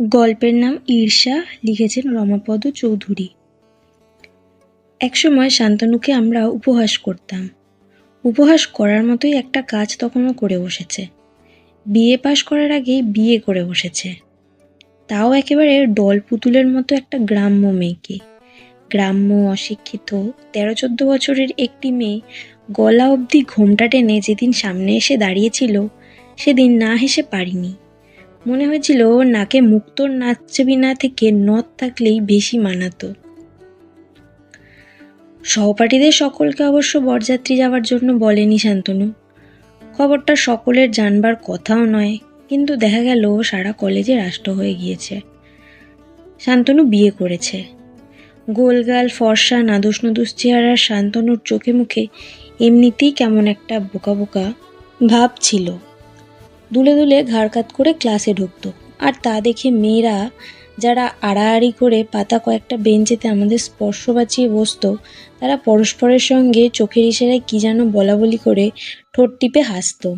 গল্পের নাম ঈর্ষা, লিখেছেন রমাপদ চৌধুরী। একসময় শান্তনুকে আমরা উপহাস করতাম। উপহাস করার মতোই একটা কাজ তখনও করে বসেছে। বিএ পাশ করার আগেই বিয়ে করে বসেছে। তাও একেবারে ডল পুতুলের মতো একটা গ্রাম্য মেয়েকে। গ্রাম্য অশিক্ষিত তেরো চোদ্দ বছরের একটি মেয়ে গলা অবধি ঘোমটা টেনে যেদিন সামনে এসে দাঁড়িয়েছিল, সেদিন না হেসে পারিনি। মনে হয়েছিল নাকে মুক্তোর নাচবি না থেকে নথ থাকলেই বেশি মানাতো। সহপাঠীদের সকলকে অবশ্য বরযাত্রী যাওয়ার জন্য বলেনি শান্তনু। খবরটা সকলের জানবার কথাও নয়, কিন্তু দেখা গেল সারা কলেজে রাষ্ট্র হয়ে গিয়েছে। শান্তনু বিয়ে করেছে। গোলগাল, ফর্সা, নাদুস নদুস চেহারার শান্তনুর চোখে মুখে এমনিতেই কেমন একটা বোকা বোকা ভাব ছিল। দুলে দুলে ঘাড় কাত করে ক্লাসে ঢুকতো। আর তা দেখে মেয়েরা যারা আড়াআড়ি করে পাতা কয়েকটা বেঞ্চেতে আমাদের স্পর্শ বাঁচিয়ে বসতো, তারা পরস্পরের সঙ্গে চোখের ইশারায় কী যেন বলা বলি করে ঠোঁট টিপে হাসতো।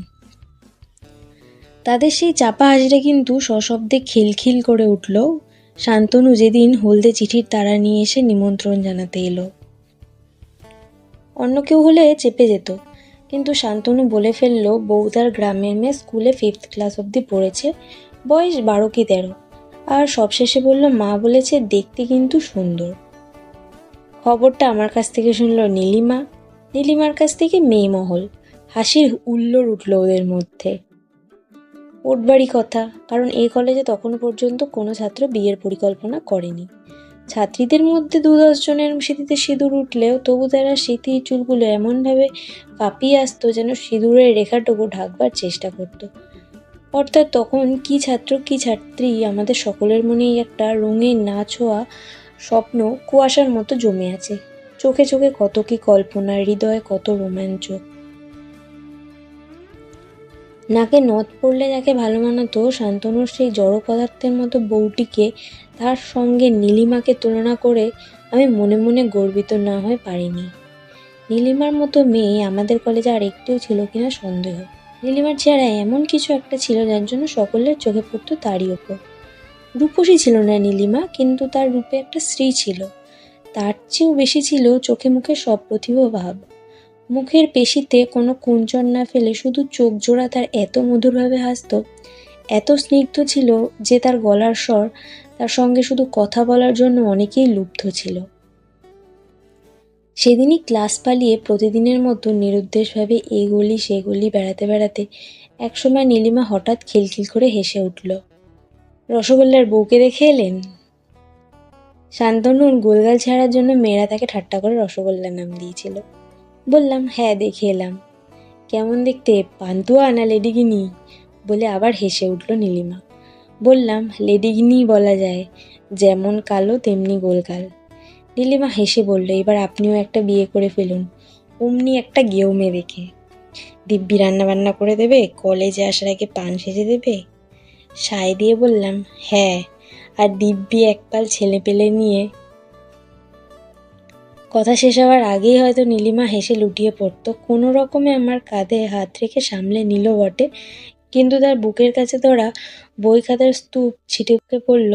তাদের সেই চাপা হাসিটা কিন্তু সশব্দে খিলখিল করে উঠল। শান্তনু যেদিন হলদে চিঠির তারা নিয়ে এসে নিমন্ত্রণ জানাতে এলো। অন্য কেউ হলে চেপে যেত। কিন্তু শান্তনু বলে ফেলল বৌদার গ্রামের মেয়ে স্কুলে ফিফথ ক্লাস অবধি পড়েছে, বয়স বারো কি তেরো। আর সবশেষে বলল, মা বলেছে দেখতে কিন্তু সুন্দর। খবরটা আমার কাছ থেকে শুনলো নীলিমা। নীলিমার কাছ থেকে মেয়েমহল হাসির উল্লোর উঠল ওদের মধ্যে। ওটবাড়ি কথা, কারণ এই কলেজে তখনও পর্যন্ত কোনো ছাত্র বিয়ের পরিকল্পনা করেনি। ছাত্রীদের মধ্যে দু দশ জনের স্মৃতিতে সিঁদুর উঠলেও তবু তারা স্মৃতি চুলগুলো এমনভাবে কাঁপিয়ে আসতো যেন সিঁদুরের রেখাটুকু ঢাকবার চেষ্টা করতো। অর্থাৎ তখন কি ছাত্র, কি ছাত্রী আমাদের সকলের মনেই একটা রঙিন না ছোঁয়া স্বপ্ন কুয়াশার মতো জমে আছে। চোখে চোখে কত কি কল্পনা হৃদয়ে কত রোমাঞ্চ। নাকে নথ পড়লে যাকে ভালো মানাতো, শান্তনুর সেই জড় পদার্থের মতো বউটিকে তার সঙ্গে নীলিমাকে তুলনা করে আমি মনে মনে গর্বিত না হয়ে পারিনি। নীলিমার মতো মেয়ে আমাদের কলেজে আর একটিও ছিল কিনা সন্দেহ। নীলিমার চেহারায় এমন কিছু একটা ছিল যার জন্য সকলের চোখে পড়তো তারই ওপর। রূপসী ছিল না নীলিমা, কিন্তু তার রূপে একটা স্ত্রী ছিল। তার চেয়েও বেশি ছিল চোখে মুখে সব প্রতিভ ভাব। মুখের পেশিতে কোনো কুঞ্চন না ফেলে শুধু চোখ জোড়া তার এত মধুরভাবে হাসত, এত স্নিগ্ধ ছিল যে তার গলার স্বর তার সঙ্গে শুধু কথা বলার জন্য অনেকেই লুব্ধ ছিল। সেদিনই ক্লাস পালিয়ে প্রতিদিনের মতো নিরুদ্দেশভাবে এ গলি সে গলি বেড়াতে বেড়াতে একসময় নীলিমা হঠাৎ খিলখিল করে হেসে উঠল, রসগোল্লার বউকে দেখে এলেন? শান্তনুর গোলগাল ছাড়ার জন্য মেয়েরা তাকে ঠাট্টা করে রসগোল্লার নাম দিয়েছিল। বললাম হ্যাঁ দেখে এলাম। কেমন দেখতে, পান্তুয়া না লেডিগিনি? বলে আবার হেসে উঠল নীলিমা। বললাম, লেডিগিনি বলা যায়, যেমন কালো তেমনি গোলগাল। নীলিমা হেসে বলল, এবার আপনিও একটা বিয়ে করে ফেলুন, অমনি একটা গেউমে দেখে। দিব্যি রান্না বান্না করে দেবে, কলেজে আসার আগে পান সেজে দেবে? সায় দিয়ে বললাম হ্যাঁ। আর দিব্যি একপাল ছেলে পেলে নিয়ে কথা শেষ হওয়ার আগেই হয়তো নীলিমা হেসে লুটিয়ে পড়তো, কোনো রকমে আমার কাঁধে হাত রেখে সামলে নিল বটে, কিন্তু তার বুকের কাছে ধরা বই খাতার স্তূপ ছিটকে পড়ল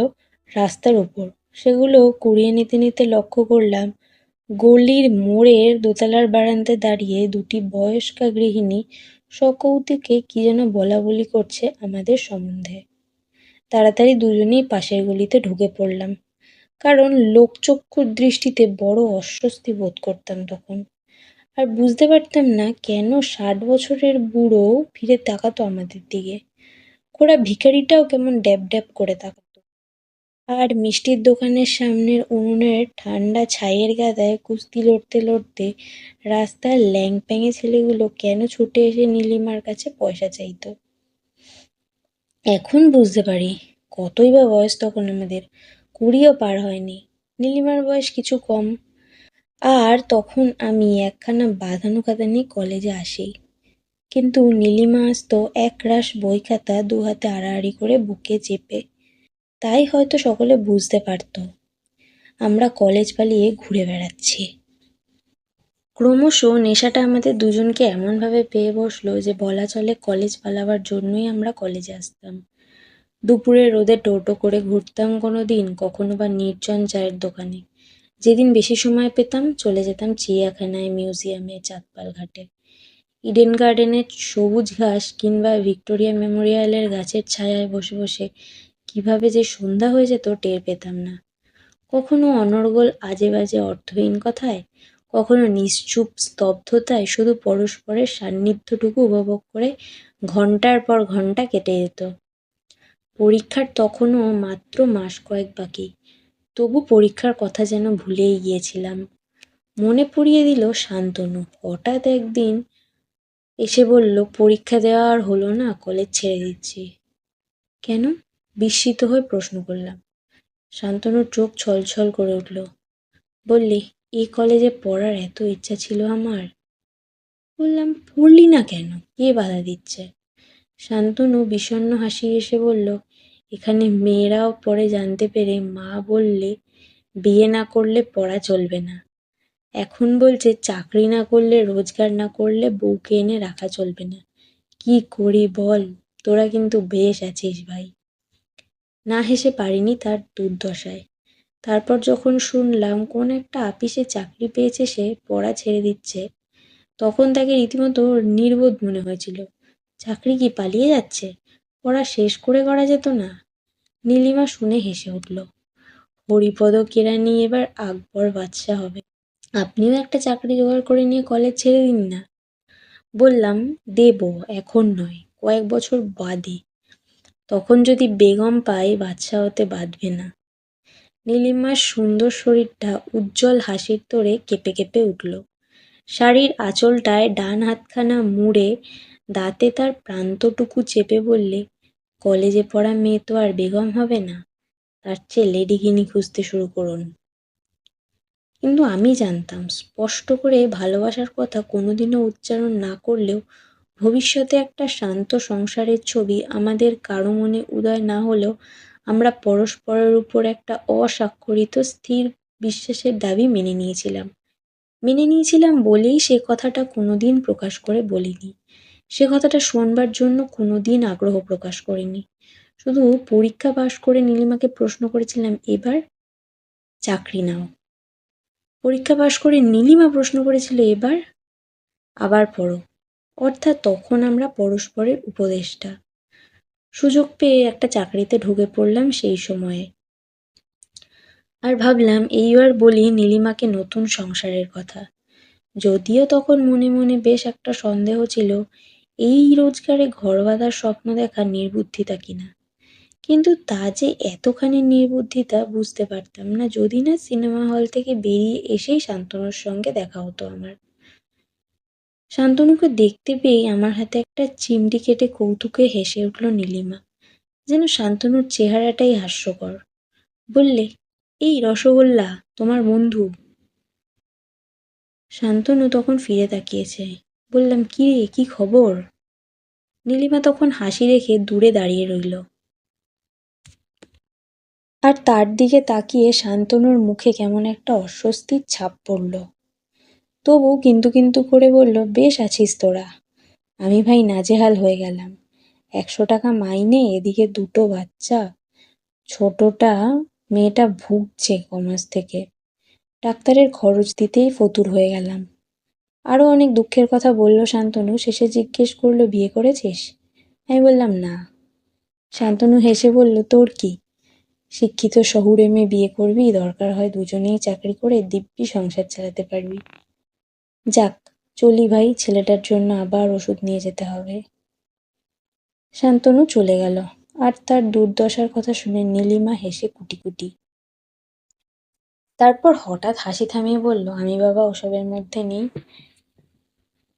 রাস্তার উপর। সেগুলো কুড়িয়ে নিতে নিতে লক্ষ্য করলাম, গলির মোড়ের দোতলার বারান্দায় দাঁড়িয়ে দুটি বয়স্কা গৃহিণী সকৌতুকে কি যেন বলা বলি করছে আমাদের সম্বন্ধে। তাড়াতাড়ি দুজনেই পাশের গলিতে ঢুকে পড়লাম, কারণ লোকচক্ষুর দৃষ্টিতে বড় অস্বস্তি বোধ করতাম তখন। আর বুঝতে পারতাম না কেন ষাট বছরের বুড়ো ফিরে তাকাতো আমাদের দিকে। কোরা ভিখারিটাও কেমন ড্যাব ড্যাব করে তাকাতো। আর মিষ্টির দোকানের সামনের উনুনের ঠান্ডা ছাইয়ের গাদায় কুস্তি লড়তে লড়তে রাস্তার ল্যাংপ্যাঙে ছেলেগুলো কেন ছুটে এসে নীলিমার কাছে পয়সা চাইতো? এখন বুঝতে পারি, কতই বা বয়স তখন আমাদের, কুড়িও পার হয়নি, নীলিমার বয়স কিছু কম। আর তখন আমি একখানা বাঁধানো খাতা নিয়ে কলেজে আসি। কিন্তু নীলিমা আসতো এক রাশ বই খাতা দু হাতে আড়াআড়ি করে বুকে চেপে। তাই হয়তো সকলে বুঝতে পারত। আমরা কলেজ পালিয়ে ঘুরে বেড়াচ্ছি। ক্রমশ নেশাটা আমাদের দুজনকে এমনভাবে পেয়ে বসল যে বলা চলে কলেজ পালাবার জন্যই আমরা কলেজে আসতাম। দুপুরে রোদে টোটো করে ঘুরতাম কোনো দিন কখনো বা নির্জন চায়ের দোকানে। যেদিন বেশি সময় পেতাম, চলে যেতাম চিড়িয়াখানায়, মিউজিয়ামে, চাঁদপাল ঘাটে। ইডেন গার্ডেনের সবুজ ঘাস কিংবা ভিক্টোরিয়া মেমোরিয়ালের গাছের ছায়ায় বসে বসে কীভাবে যে সন্ধ্যা হয়ে যেত টের পেতাম না। কখনো অনর্গল আজে বাজে অর্থহীন কথায়, কখনো নিশ্চুপ স্তব্ধতায় শুধু পরস্পরের সান্নিধ্যটুকু উপভোগ করে ঘণ্টার পর ঘণ্টা কেটে যেত। পরীক্ষার তখনও মাত্র মাস কয়েক বাকি। তবু পরীক্ষার কথা যেন ভুলেই গিয়েছিলাম। মনে পড়িয়ে দিল শান্তনু, হঠাৎ একদিন এসে বলল, পরীক্ষা দেওয়া আর হলো না, কলেজ ছেড়ে দিচ্ছি। কেন? বিস্মিত হয়ে প্রশ্ন করলাম। শান্তনুর চোখ ছলছল করে উঠল। বললি এই কলেজে পড়ার এত ইচ্ছা ছিল আমার? বললাম, পড়লি না কেন? কে বাধা দিচ্ছে? শান্তনু বিষণ্ণ হাসি এসে বলল, এখানে মেয়েরাও পরে জানতে পেরে মা বললে, বিয়ে না করলে পড়া চলবে না। এখন বলছে, চাকরি না করলে, রোজগার না করলে বউকে এনে রাখা চলবে না। কি করি বল? তোরা কিন্তু বেশ আছিস ভাই। না হেসে পারিনি তার দুর্দশায়। তারপর যখন শুনলাম, কোন একটা আপিসে চাকরি পেয়েছে সে, পড়া ছেড়ে দিচ্ছে। তখন তাকে রীতিমতো নির্বোধ মনে হয়েছিল। চাকরি কি পালিয়ে যাচ্ছে? পড়া শেষ করে করা যেত না? নীলিমা শুনে হেসে উঠল, হরিপদ কেরানি এবার আকবর বাদশাহ হবে। আপনিও একটা চাকরি জোগাড় করে নিয়ে কলেজ ছেড়ে দিন না। বললাম, দেব, এখন নয়, কয়েক বছর বাদে। তখন যদি বেগম পাই বাচ্চা হতে বাঁধবে না নীলিমার সুন্দর শরীরটা উজ্জ্বল হাসির তোড়ে কেঁপে কেঁপে উঠল। শাড়ির আঁচলটায় ডান হাতখানা মুড়ে দাঁতে তার প্রান্তটুকু চেপে বললে, কলেজে পড়া মেয়ে তো আর বেগম হবে না। তার চেয়ে লেডিগিনি খুঁজতে শুরু করুন। কিন্তু আমি জানতাম, স্পষ্ট করে ভালোবাসার কথা কোনোদিনও উচ্চারণ না করলেও ভবিষ্যতে একটা শান্ত সংসারের ছবি আমাদের কারও মনে উদয় না হলেও আমরা পরস্পরের উপর একটা অস্বাক্ষরিত স্থির বিশ্বাসের দাবি মেনে নিয়েছিলাম। মেনে নিয়েছিলাম বলেই সে কথাটা কোনোদিন প্রকাশ করে বলিনি। সে কথাটা শোনবার জন্য কোনোদিন আগ্রহ প্রকাশ করিনি। শুধু পরীক্ষা পাশ করে নীলিমাকে প্রশ্ন করেছিলাম, এবার চাকরি নাও। পরীক্ষা পাশ করে নীলিমা প্রশ্ন করেছিল, এবার আবার পড়ো। অর্থাৎ তখন আমরা পরস্পরের উপদেষ্টা সুযোগ পেয়ে একটা চাকরিতে ঢুকে পড়লাম সেই সময়ে। আর ভাবলাম এইবার বলি নীলিমাকে নতুন সংসারের কথা। যদিও তখন মনে মনে বেশ একটা সন্দেহ ছিল, এই রোজগারে ঘর বাঁধার স্বপ্ন দেখা নির্বুদ্ধিতা কিনা? কিন্তু তা যে এতখানি নির্বুদ্ধিতা বুঝতে পারতাম না যদি না সিনেমা হল থেকে বেরিয়ে এসেই শান্তনুর সঙ্গে দেখা হতো আমার। শান্তনুকে দেখতে পেয়েই আমার হাতে একটা চিমটি কেটে কৌতুকে হেসে উঠল নীলিমা, যেন শান্তনুর চেহারাটাই হাস্যকর। বললে, এই রসগোল্লা, তোমার বন্ধু। শান্তনু তখন ফিরে তাকিয়েছে। বললাম, কি রে, কি খবর? নীলিমা তখন হাসি রেখে দূরে দাঁড়িয়ে রইল। আর তার দিকে তাকিয়ে শান্তনুর মুখে কেমন একটা অস্বস্তির ছাপ পড়ল। তবু কিন্তু কিন্তু করে বলল, বেশ আছিস তোরা। আমি ভাই নাজেহাল হয়ে গেলাম। একশো টাকা মাইনে, এদিকে দুটো বাচ্চা। ছোটটা, মেয়েটা ভুগছে কমাস থেকে। ডাক্তারের খরচ দিতেই ফতুর হয়ে গেলাম। আরও অনেক দুঃখের কথা বলল শান্তনু। শেষে জিজ্ঞেস করল, বিয়ে করেছিস? আমি বললাম, না। শান্তনু হেসে বলল, তোর কি? শিক্ষিত শহুরে মেয়ে বিয়ে করবি, দরকার হয় দুজনেই চাকরি করে দিব্যি সংসার চালাতে পারবি। যাক, চলি ভাই, ছেলেটার জন্য আবার ওষুধ নিয়ে যেতে হবে। শান্তনু চলে গেল, আর তার দুর্দশার কথা শুনে নীলিমা হেসে কুটি কুটি তারপর হঠাৎ হাসি থামিয়ে বলল, আমি বাবা, ওসবের মধ্যে নেই।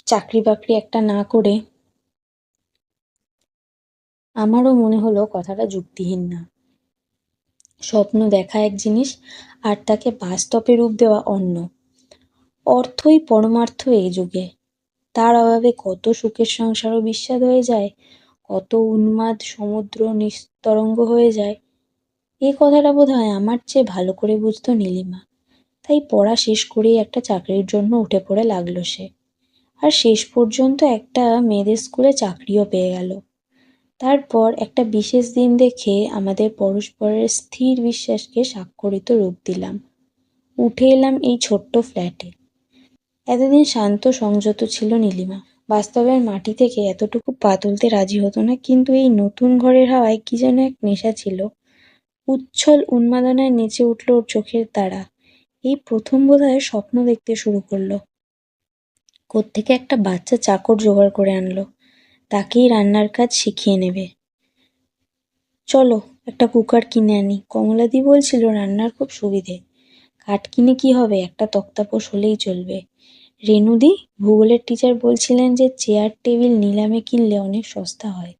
চাকরি বাকরি একটা না করে, আমারও মনে হলো কথাটা যুক্তিহীন না। স্বপ্ন দেখা এক জিনিস আর তাকে বাস্তবে রূপ দেওয়া অন্য। অর্থই পরমার্থ এই যুগে। তার অভাবে কত সুখের সংসারও বিস্বাদ হয়ে যায়, কত উন্মাদ সমুদ্র নিস্তরঙ্গ হয়ে যায়। এই কথাটা বোধ হয় আমার চেয়ে ভালো করে বুঝতো নীলিমা। তাই পড়া শেষ করেই একটা চাকরির জন্য উঠে পড়ে লাগল সে। আর শেষ পর্যন্ত একটা মেয়েদের স্কুলে চাকরিও পেয়ে গেল। তারপর একটা বিশেষ দিন দেখে আমাদের পরস্পরের স্থির বিশ্বাসকে স্বাক্ষরিত রূপ দিলাম। উঠে এলাম এই ছোট্ট ফ্ল্যাটে। এতদিন শান্ত, সংযত ছিল নীলিমা। বাস্তবের মাটি থেকে এতটুকু পা তুলতে রাজি হতো না, কিন্তু এই নতুন ঘরের হাওয়ায় কি যেন এক নেশা ছিল। উচ্ছল উন্মাদনায় নেচে উঠল ওর চোখের তারা। এই প্রথম বোধহয় স্বপ্ন দেখতে শুরু করল। কোত্থেকে একটা বাচ্চা চাকর জোগাড় করে আনলো। তাকেই রান্নার কাজ শিখিয়ে নেবে। চলো, একটা কুকার কিনে আনি। কমলাদি বলছিল, রান্নার খুব সুবিধে। কাঠ কিনে কি হবে? একটা তক্তাপোষ হলেই চলবে। রেনুদি ভূগোলের টিচার বলছিলেন যে, চেয়ার, টেবিল নিলামে কিনলে অনেক সস্তা হয়।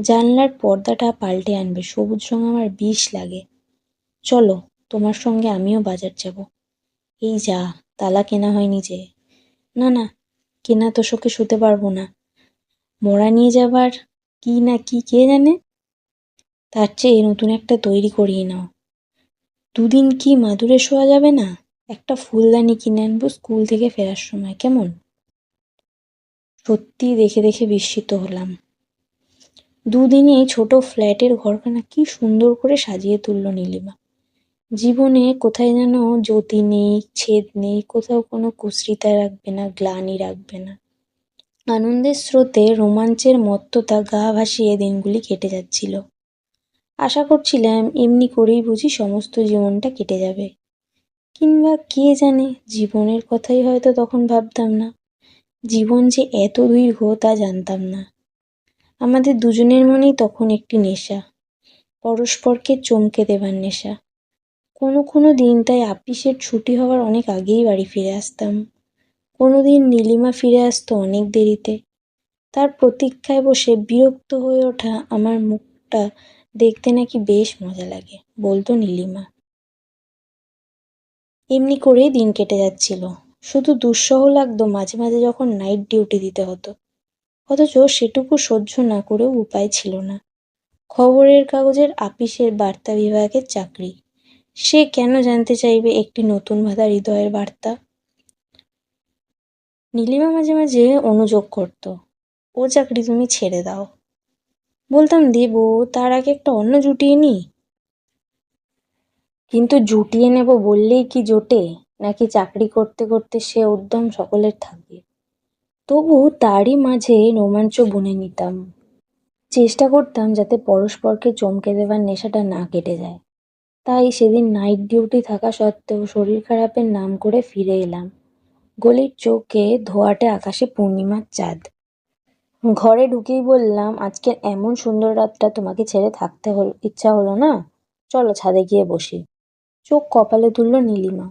জানলার পর্দাটা পাল্টে আনবে, সবুজ রং আমার বিষ লাগে। চলো, তোমার সঙ্গে আমিও বাজার যাব। এই যা, তালা কেনা হয়নি যে। না না, কেনা তো শোকে শুতে পারব না। মোড়া নিয়ে যাবার কি না কি কে জানে? তার চেয়ে নতুন একটা তৈরি করিয়ে নাও। দুদিন কি মাদুরে শোয়া যাবে না? একটা ফুলদানি কিনে আনব স্কুল থেকে ফেরার সময়, কেমন? সত্যি দেখে দেখে বিস্মিত হলাম। দুদিনে এই ছোট ফ্ল্যাটের ঘরখানা কি সুন্দর করে সাজিয়ে তুললো নীলিমা। জীবনে কোথায় যেন জ্যোতি নেই, ছেদ নেই, কোথাও কোনো কুশ্রিতা রাখবে না, গ্লানি রাখবে না। আনন্দের স্রোতে রোমাঞ্চের মত্ততা গা ভাসিয়ে দিনগুলি কেটে যাচ্ছিল। আশা করছিলাম এমনি করেই বুঝি সমস্ত জীবনটা কেটে যাবে। কিংবা কে জানে, জীবনের কথাই হয়তো তখন ভাবতাম না। জীবন যে এত দীর্ঘ তা জানতাম না। আমাদের দুজনের মনেই তখন একটি নেশা, পরস্পরকে চমকে দেবার নেশা। কোনো কোনো দিন তাই আপিসের ছুটি হওয়ার অনেক আগেই বাড়ি ফিরে আসতাম। কোনো দিন নীলিমা ফিরে আসতো অনেক দেরিতে। তার প্রতীক্ষায় বসে বিরক্ত হয়ে ওঠা আমার মুখটা দেখতে নাকি বেশ মজা লাগে, বলতো নীলিমা। এমনি করেই দিন কেটে যাচ্ছিল। শুধু দুঃসহ লাগতো মাঝে মাঝে যখন নাইট ডিউটি দিতে হতো। অথচ সেটুকু সহ্য না করেও উপায় ছিল না। খবরের কাগজের আপিসের বার্তা বিভাগের চাকরি। সে কেন জানতে চাইবে একটি নতুন ভাতা হৃদয়ের বার্তা? নীলিমা মাঝে মাঝে অনুযোগ করত। ও চাকরি তুমি ছেড়ে দাও। বলতাম, দেব, তার আগে একটা অন্য জুটিয়ে নি কিন্তু জুটিয়ে নেব বললেই কি জোটে? নাকি চাকরি করতে করতে সে উদ্যম সকলের থাকবে তবু তারই মাঝে রোমাঞ্চ বুনে নিতাম। চেষ্টা করতাম যাতে পরস্পরকে চমকে দেবার নেশাটা না কেটে যায়। তাই সেদিন নাইট ডিউটি থাকা সত্ত্বেও শরীর খারাপের নাম করে ফিরে এলাম। গলির চোখে ধোয়াটে আকাশে পূর্ণিমার চাঁদ। ঘরে ঢুকেই বললাম, আজকে এমন সুন্দর রাতটা তোমাকে ছেড়ে থাকতে হল, ইচ্ছা হলো না? চলো ছাদে গিয়ে বসি। চোখ কপালে তুলল নীলিমা।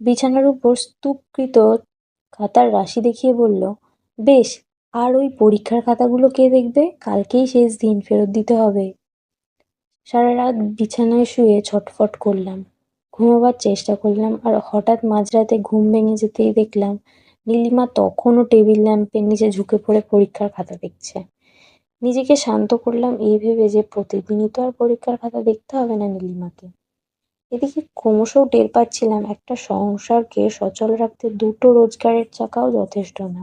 বিছানার উপর স্তূপকৃত খাতার রাশি দেখিয়ে বলল, বেশ, আর ওই পরীক্ষার খাতাগুলো কে দেখবে? কালকেই শেষ দিন ফেরত দিতে হবে। সারা রাত বিছানায় শুয়ে ছটফট করলাম। ঘুমোবার চেষ্টা করলাম আর হঠাৎ মাঝরাতে ঘুম ভেঙে যেতেই দেখলাম নীলিমা তখনও টেবিল ল্যাম্পের নিচে ঝুঁকে পড়ে পরীক্ষার খাতা দেখছে। নিজেকে শান্ত করলাম, এই ভেবে যে প্রতিদিনই তো আর পরীক্ষার খাতা দেখতে হবে না নীলিমাকে। এদিকে ক্রমশও টের পাচ্ছিলাম একটা সংসারকে সচল রাখতে দুটো রোজগারের চাকাও যথেষ্ট না।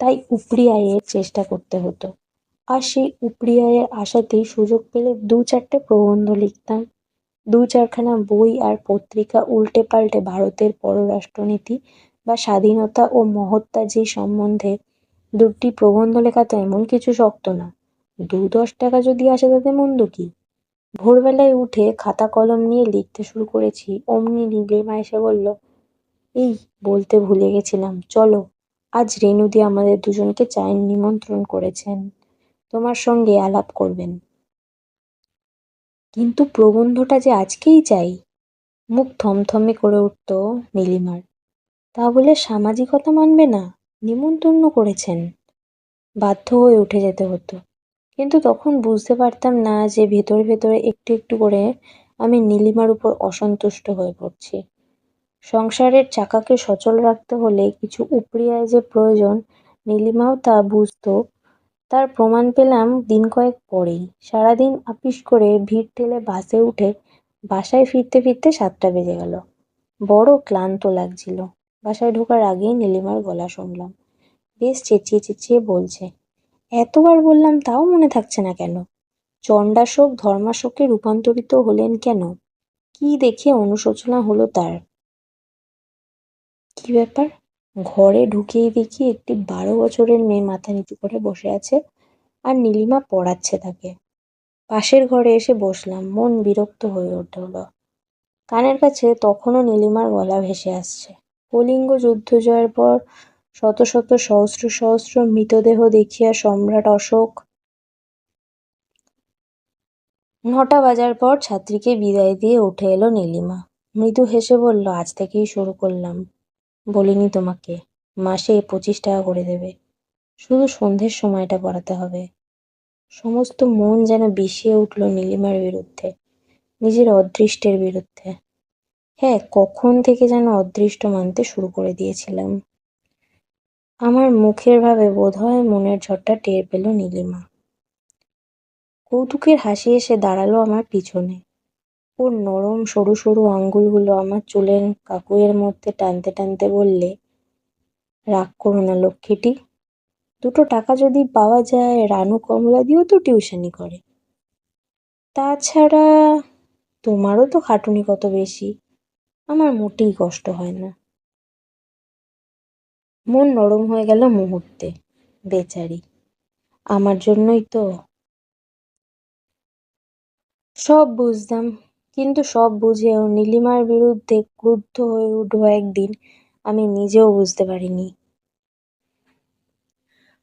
তাই উপরি আয়ের চেষ্টা করতে হতো। আর সেই উপরি আয়ের আশাতেই সুযোগ পেলে দু চারটে প্রবন্ধ লিখতাম। দু চারখানা বই আর পত্রিকা উল্টে পাল্টে ভারতের পররাষ্ট্রনীতি বা স্বাধীনতা ও মহত্ত্বাজি সম্বন্ধে দুটি প্রবন্ধ লেখা তো এমন কিছু শক্ত না। দু দশ টাকা যদি আসে তাতে মন্দ কি? ভোরবেলায় উঠে খাতা কলম নিয়ে লিখতে শুরু করেছি, অমনি নীলিমা এসে বলল, এই, বলতে ভুলে গেছিলাম, চলো, আজ রেনুদি আমাদের দুজনকে চায়ের নিমন্ত্রণ করেছেন। তোমার সঙ্গে আলাপ করবেন। কিন্তু প্রবন্ধটা যে আজকেই চাই। মুখ থমথমে করে উঠত নীলিমার। তা বলে সামাজিকতা মানবে না? নিমন্ত্রণ করেছেন। বাধ্য হয়ে উঠে যেতে হতো। কিন্তু তখন বুঝতে পারতাম না যে ভেতরে ভেতরে একটু একটু করে আমি নীলিমার উপর অসন্তুষ্ট হয়ে পড়ছি। সংসারের চাকাকে সচল রাখতে হলে কিছু উপরিয়ায় যে প্রয়োজন, নীলিমাও তা বুঝতো তার প্রমাণ পেলাম দিন কয়েক পরেই। সারাদিন আপিস করে ভিড় ঠেলে বাসে উঠে বাসায় ফিরতে ফিরতে সাতটা বেজে গেল। বড় ক্লান্ত লাগছিল। বাসায় ঢোকার আগেই নীলিমার গলা শুনলাম। বেশ চেঁচিয়ে চেঁচিয়ে বলছে, এতবার বললাম তাও মনে থাকছে না কেন? চণ্ডাশোক, ধর্মাশোকে রূপান্তরিত হলেন কেন? কি দেখে অনুশোচনা হলো তার? কি ব্যাপার? ঘরে ঢুকেই দেখি একটি বারো বছরের মেয়ে মাথা নিচু করে বসে আছে আর নীলিমা পড়াচ্ছে তাকে। পাশের ঘরে এসে বসলাম, মন বিরক্ত হয়ে উঠল। কানের কাছে তখনও নীলিমার গলা ভেসে আসছে। কলিঙ্গ যুদ্ধ জয়ের পর শত শত সহস্র সহস্র মৃতদেহ দেখিয়া সম্রাট অশোক নটা বাজার পর ছাত্রীকে বিদায় দিয়ে উঠে এলো নীলিমা। মৃদু হেসে বলল, আজ থেকেই শুরু করলাম। বলিনি তোমাকে। মাসে পঁচিশ টাকা করে দেবে। শুধু সন্ধ্যের সময়টা পড়াতে হবে। সমস্ত মন যেন বিষিয়ে উঠল নীলিমার বিরুদ্ধে, নিজের অদৃষ্টের বিরুদ্ধে। হ্যাঁ কখন থেকে যেন অদৃষ্ট মানতে শুরু করে দিয়েছিলাম। আমার মুখের ভাবে বোধহয় মনের ঝড়টা টের পেল নীলিমা। কৌতুকের হাসি এসে দাঁড়াল আমার পিছনে। ওর নরম সরু সরু আঙ্গুলগুলো আমার চুলের কাকুয়ের মধ্যে টানতে টানতে বললে, রাগ করো না লক্ষ্মীটি। দুটো টাকা যদি পাওয়া যায়, রানু কমলা দিয়েও তো টিউশনি করে। তাছাড়া তোমারও তো খাটুনি কত বেশি। আমার মোটেই কষ্ট হয় না। মন নরম হয়ে গেল মুহূর্তে, বেচারি। আমার জন্যই তো সব বুঝতাম কিন্তু সব বুঝেও নীলিমার বিরুদ্ধে ক্রুদ্ধ হয়ে উঠবো একদিন, আমি নিজেও বুঝতে পারিনি।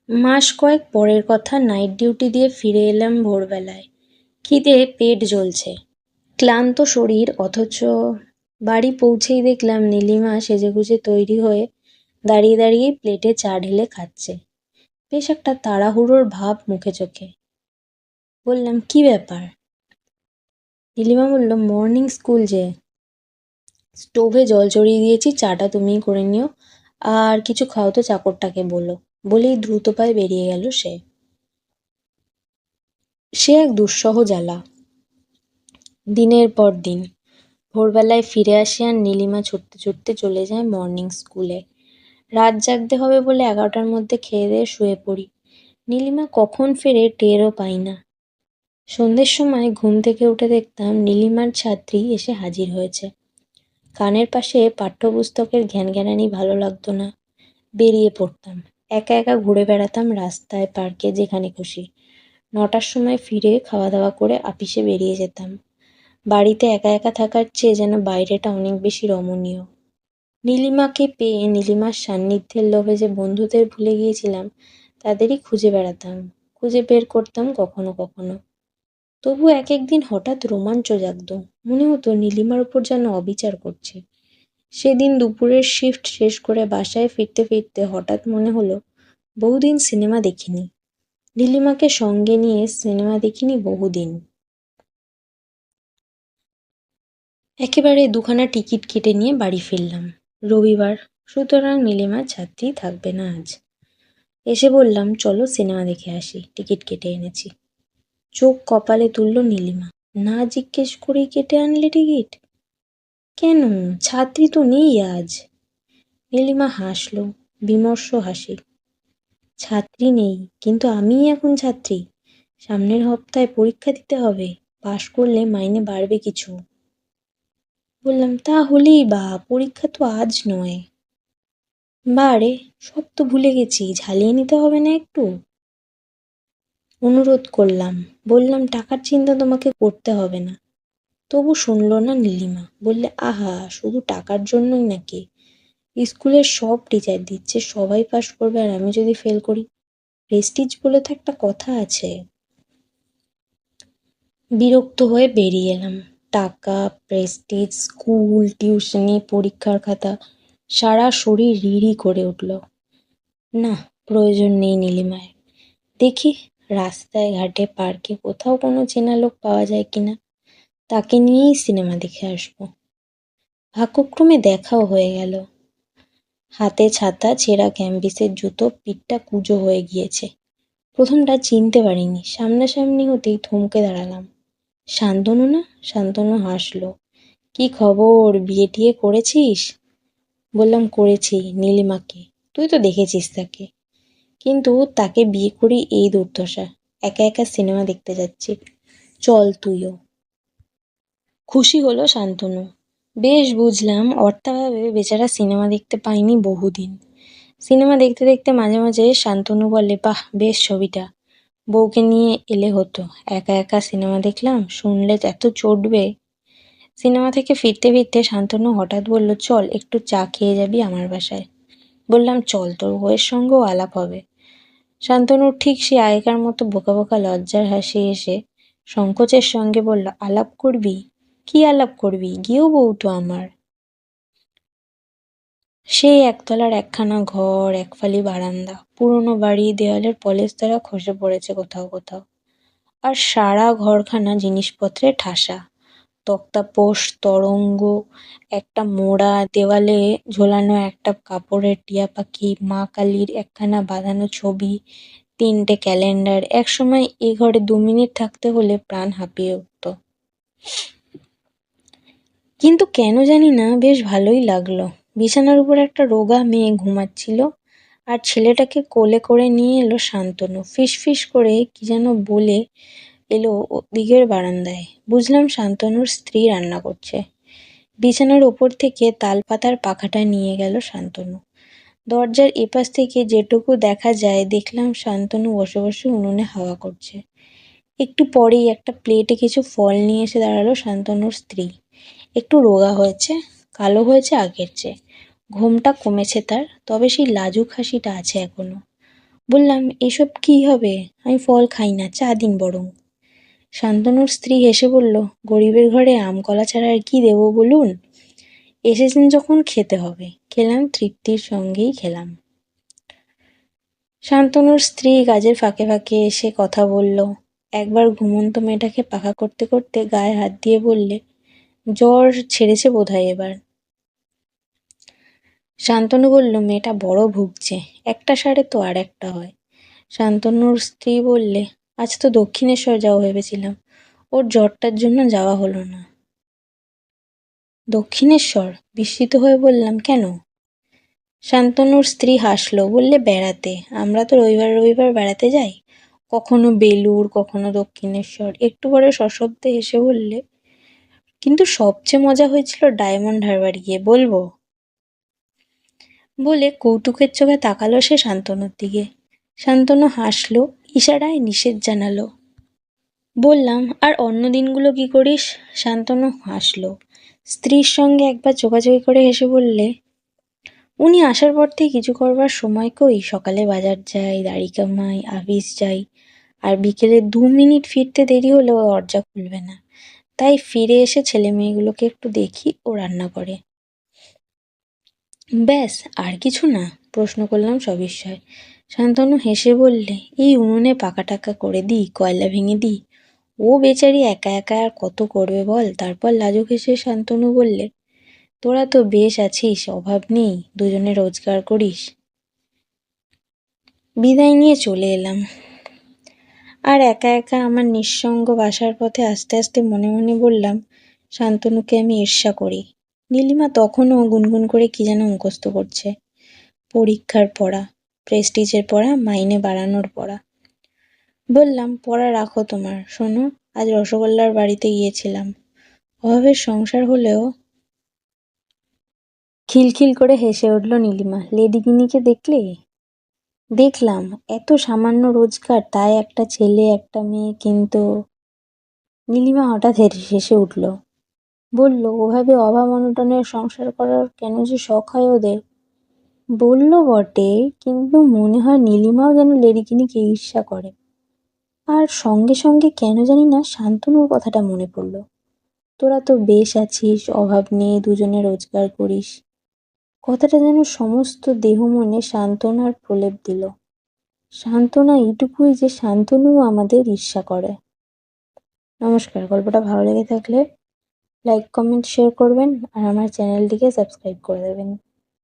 মাস কয়েক পরের কথা নাইট ডিউটি দিয়ে ফিরে এলাম ভোরবেলায়। খিদে পেট জ্বলছে। ক্লান্ত শরীর, অথচ বাড়ি পৌঁছেই দেখলাম নীলিমা সেজেগুজে তৈরি হয়ে দাঁড়িয়ে দাঁড়িয়ে প্লেটে চা ঢেলে খাচ্ছে। বেশ একটা তাড়াহুড়োর ভাব মুখে চোখে। বললাম, কি ব্যাপার? নীলিমা বলল মর্নিং স্কুল যে। স্টোভে জল চড়িয়ে দিয়েছি, চাটা তুমিই করে নিও। আর কিছু খাও তো? চাকরটাকে বলো বলেই দ্রুত পায়ে বেরিয়ে গেল সে। সে এক দুঃসহ জ্বালা। দিনের পর দিন। ভোরবেলায় ফিরে আসি আর নীলিমা ছুটতে ছুটতে চলে যায় মর্নিং স্কুলে রাত জাগতে হবে বলে এগারোটার মধ্যে খেয়ে দিয়ে শুয়ে পড়ি। নীলিমা কখন ফেরে টেরও পাই না। সন্ধ্যের সময় ঘুম থেকে উঠে দেখতাম নীলিমার ছাত্রী এসে হাজির হয়েছে। কানের পাশে পাঠ্যপুস্তকের ঘ্যানঘ্যানানি ভালো লাগতো না। বেরিয়ে পড়তাম। একা একা ঘুরে বেড়াতাম রাস্তায়, পার্কে, যেখানে খুশি। নটার সময় ফিরে খাওয়া দাওয়া করে আপিসে বেরিয়ে যেতাম। বাড়িতে একা একা থাকার চেয়ে যেন বাইরেটা অনেক বেশি রমণীয়। নীলিমাকে পেয়ে নীলিমার সান্নিধ্যের লোভে যে বন্ধুদের ভুলে গিয়েছিলাম, তাদেরই খুঁজে বেড়াতাম। খুঁজে বের করতাম কখনো কখনো। তবু এক একদিন হঠাৎ রোমাঞ্চ জাগত। মনে হতো নীলিমার উপর যেন অবিচার করছে। সেদিন দুপুরের শিফট শেষ করে বাসায় ফিরতে ফিরতে হঠাৎ মনে হলো, বহুদিন সিনেমা দেখিনি। নীলিমাকে সঙ্গে নিয়ে সিনেমা দেখিনি বহুদিন। একেবারে দুখানা টিকিট কেটে নিয়ে বাড়ি ফিরলাম। রবিবার, সুতরাং নীলিমা ছাত্রী থাকবে না আজ। এসে বললাম, চলো সিনেমা দেখে আসি, টিকিট কেটে এনেছি। চোখ কপালে তুলল নীলিমা। না জিজ্ঞেস করেই কেটে আনলে টিকিট? কেন? ছাত্রী তো নেই আজ। নীলিমা হাসলো, বিমর্ষ হাসি। ছাত্রী নেই, কিন্তু আমিই এখন ছাত্রী। সামনের সপ্তাহে পরীক্ষা দিতে হবে, পাশ করলে মাইনে বাড়বে কিছু। বললাম তাহলেই বা, পরীক্ষা তো আজ নয়। বারে, সব তো ভুলে গেছি, ঝালিয়ে নিতে হবে না একটু? অনুরোধ করলাম। বললাম, টাকার চিন্তা তোমাকে করতে হবে না। তবু শুনলো না নীলিমা। বললে, আহা, শুধু টাকার জন্যই নাকি? স্কুলের সব টিচার দিচ্ছে, সবাই পাশ করবে আর আমি যদি ফেল করি? প্রেস্টিজ বলে তো একটা কথা আছে। বিরক্ত হয়ে বেরিয়ে এলাম। টাকা, প্রেস্টিজ, স্কুল, টিউশনি, পরীক্ষার খাতা, সারা শরীর রিড়ি করে উঠল। না, প্রয়োজন নেই নীলিমায়। দেখি রাস্তায়, ঘাটে, পার্কে কোথাও কোনো চেনা লোক পাওয়া যায় কিনা, তাকে নিয়েই সিনেমা দেখে আসব। ভাগ্যক্রমে দেখাও হয়ে গেল। হাতে ছাতা, ছেঁড়া ক্যাম্বিসের জুতো, পিঠটা কুঁজো হয়ে গিয়েছে। প্রথমটা চিনতে পারিনি, সামনাসামনি হতেই থমকে দাঁড়ালাম। শান্তনু না? শান্তনু হাসলো। কি খবর? বিয়ে টিয়ে করেছিস? বললাম করেছি, নীলিমাকে। তুই তো দেখেছিস তাকে। কিন্তু তাকে বিয়ে করি এই দুর্দশা। একা একা সিনেমা দেখতে যাচ্ছি। চল তুইও। খুশি হলো শান্তনু। বেশ বুঝলাম, অর্থাভাবে বেচারা সিনেমা দেখতে পাইনি বহুদিন। সিনেমা দেখতে দেখতে মাঝে মাঝে শান্তনু বলে, বাহ, বেশ ছবিটা। বউকে নিয়ে এলে হতো। একা একা সিনেমা দেখলাম, শুনলে এত চটবে। সিনেমা থেকে ফিরতে ফিরতে শান্তনু হঠাৎ বলল, চল, একটু চা খেয়ে যাবি আমার বাসায়। বললাম, চল, তোর বউয়ের সঙ্গেও আলাপ হবে। শান্তনুর ঠিক সে আগেকার মতো বোকা বোকা লজ্জার হাসি এসে সংকোচের সঙ্গে বলল, আলাপ করবি? কি আলাপ করবি? গিয়েও বউ তো আমার। সেই একতলার একখানা ঘর, একফালি বারান্দা, পুরনো বাড়ি দেওয়ালের পলেস্তারা খসে পড়েছে কোথাও কোথাও। আর সারা ঘরখানা জিনিসপত্রে ঠাসা। তক্তাপোষ তরঙ্গ, একটা মোড়া, দেওয়ালে ঝোলানো একটা কাপড়ের টিয়া পাখি, মা কালীর একখানা বাঁধানো ছবি, তিনটে ক্যালেন্ডার। একসময় এ ঘরে দু মিনিট থাকতে হলে প্রাণ হাঁপিয়ে উঠত। কিন্তু কেন জানি না, বেশ ভালোই লাগল। বিছানার উপর একটা রোগা মেয়ে ঘুমাচ্ছিল আর ছেলেটাকে কোলে করে নিয়ে এলো শান্তনু। ফিস ফিস করে কি যেন বলে এলো দিকের বারান্দায়। বুঝলাম শান্তনুর স্ত্রী রান্না করছে। বিছানার ওপর থেকে তালপাতার পাখাটা নিয়ে গেল শান্তনু। দরজার এপাশ থেকে যেটুকু দেখা যায়, দেখলাম শান্তনু বসে বসে উনুনে হাওয়া করছে। একটু পরেই একটা প্লেটে কিছু ফল নিয়ে এসে দাঁড়াল শান্তনুর স্ত্রী। একটু রোগা হয়েছে, কালো হয়েছে আগের চেয়ে। ঘোমটা কমেছে তার, তবে সেই লাজুক হাসিটা আছে এখনও। বললাম, এসব কি হবে? আমি ফল খাই না, চা দিন বরং। শান্তনুর স্ত্রী হেসে বলল, গরিবের ঘরে আম কলা ছাড়া আর কি দেবো বলুন? এসেছেন যখন খেতে হবে। খেলাম, তৃপ্তির সঙ্গেই খেলাম। শান্তনুর স্ত্রী কাজের ফাঁকে ফাঁকে এসে কথা বলল। একবার ঘুমন্ত মেয়েটাকে পাখা করতে করতে গায়ে হাত দিয়ে বললে, জ্বর ছেড়েছে বোধহয় এবার। শান্তনু বলল, মেয়েটা বড় ভুগছে। একটা সারে তো আর একটা হয়। শান্তনুর স্ত্রী বললে আজ তো দক্ষিণেশ্বর যাওয়া ভেবেছিলাম। ওর জ্বরটার জন্য যাওয়া হলো না। দক্ষিণেশ্বর, বিস্মিত হয়ে বললাম, কেন? শান্তনুর স্ত্রী হাসলো, বললে, বেড়াতে। আমরা তো রবিবার রবিবার বেড়াতে যাই। কখনো বেলুর কখনো দক্ষিণেশ্বর। একটু পরে সশব্দে হেসে বললে, কিন্তু সবচেয়ে মজা হয়েছিল ডায়মন্ড হারবার গিয়ে, বলব? বলে কৌতুকের চোখে তাকালো সে শান্তনুর দিকে। শান্তনু হাসলো ইশারায় নিষেধ জানালো। বললাম, আর অন্য দিনগুলো কি করিস? শান্তনু হাসলো। স্ত্রীর সঙ্গে একবার চোখাচোখি করে হেসে বললে, উনি আসার পর থেকে কিছু করবার সময় কই? সকালে বাজার যাই, দাড়ি কামাই, আফিস যাই। আর বিকেলে দু মিনিট ফিরতে দেরি হলেও দরজা খুলবে না। তাই ফিরে এসে ছেলে মেয়েগুলোকে একটু দেখি, ও রান্না করে। ব্যাস, আর কিছু না? প্রশ্ন করলাম সবিস্ময়। শান্তনু হেসে বললে, এই উনুনে পাকা টাকা করে দিই, কয়লা ভেঙে দিই? ও বেচারি একা একা আর কত করবে বল? তারপর লাজুক হেসে শান্তনু বললে, তোরা তো বেশ আছিস, অভাব নেই, দুজনে রোজগার করিস। বিদায় নিয়ে চলে এলাম। আর একা একা আমার নিঃসঙ্গ বাসার পথে আস্তে আস্তে মনে মনে বললাম, শান্তনুকে আমি ঈর্ষা করি। নীলিমা তখনও গুনগুন করে কি যেন মুখস্থ করছে, পরীক্ষার পড়া। প্রেস্টিজের পড়া, মাইনে বাড়ানোর পড়া। বললাম, পড়া রাখো তোমার, শোনো, আজ রসগোল্লার বাড়িতে গিয়েছিলাম। অভাবের সংসার হলেও খিলখিল করে হেসে উঠল নীলিমা লেডিগিনিকে দেখলে? দেখলাম, এত সামান্য রোজগার, তাই একটা ছেলে, একটা মেয়ে, কিন্তু নীলিমা হঠাৎ হেসে উঠল। বলল, ওভাবে অভাব অনটনের সংসার করার কেন যে শখ হয় ওদের? বলল বটে, কিন্তু মনে হয় নীলিমাও যেন লেডিকিনিকে ঈর্ষা করে। আর সঙ্গে সঙ্গে কেন জানি না শান্তনুর কথাটা মনে পড়ল। তোরা তো বেশ আছিস, অভাব নেই, দুজনে রোজগার করিস। কথাটা যেন সমস্ত দেহ মনে সান্ত্বনার প্রলেপ দিল। সান্ত্বনা এইটুকুই যে শান্তনুও আমাদের ঈর্ষা করে। নমস্কার, গল্পটা ভালো লেগে থাকলে লাইক, কমেন্ট, শেয়ার করবেন আর আমার চ্যানেলটিকে সাবস্ক্রাইব করে দেবেন।